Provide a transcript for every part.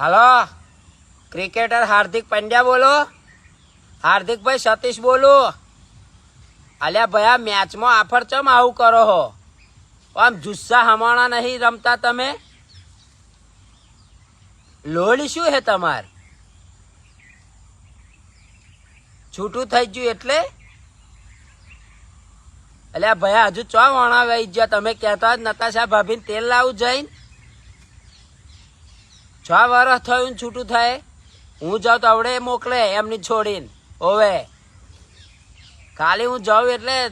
Hello? Cricketer Hardik Pandya બોલો. હાર્દિકભાઈ સતીશ બોલું. અલ્યા આ મેચમાં આફર ચમ આવું કરો હો? આમ જુસ્સા હમાણા નહીં રમતા તમે? લોહડી શું હે તમાર? છૂટું થઈ ગયું એટલે? અલ્યા ભાઈ, હજુ ચો વણા વહી ગયા? તમે કહેતા જ નતાશા ભાભીને તેલ લાવું જઈને. છ વર્ષ થયું છૂટું થાય, હું જાઉં તો આવડે મોકલે એમની છોડીને. ઓવે. ખાલી હું જાઉં એટલે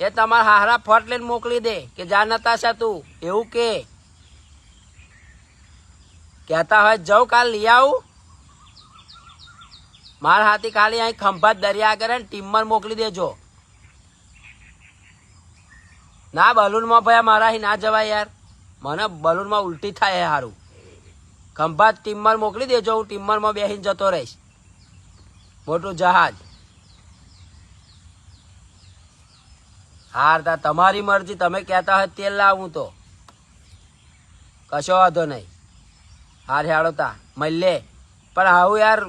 એ તમારા હારા ફટ લઈને મોકલી દે કે જા નતાશા તું, એવું કે. કહેતા હોય, જાઉં કાલ લઈ આવું. મારા હાથી ખાલી અહીં ખંભાત દરિયા કરે ને ટીમમાં મોકલી દેજો. ના, બલૂનમાં ભાઈ મારા અહીં ના જવાય યાર. મને બલૂનમાં ઉલટી થાય સારું ખંભાત ટીમ્બર મોકલી દેજો, હું ટીમરમાં બેસીને જતો રહીશ. મોટું જહાજ. હાર તા તમારી મરજી, તમે કહેતા હોય તેલ લાવું તો. કશો વાંધો નહીં. હાર હેડો તા મલ્લે પણ આવું યાર,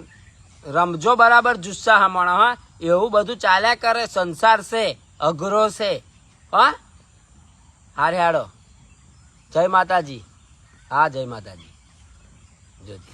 રમજો બરાબર, જુસ્સા હમણાં, હા? એવું બધું ચાલ્યા કરે, સંસાર છે, અઘરો છે. હા? હાર હેડો જય માતાજી. હા, જય માતાજી. good.